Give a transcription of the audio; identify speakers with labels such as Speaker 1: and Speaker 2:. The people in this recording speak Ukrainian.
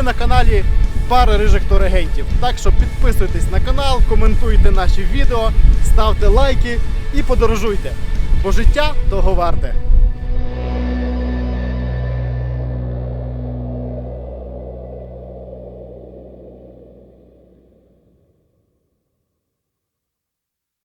Speaker 1: ви на каналі Пара рижих Торегентів. Так що підписуйтесь на канал, коментуйте наші відео, ставте лайки і подорожуйте. Бо життя того варте.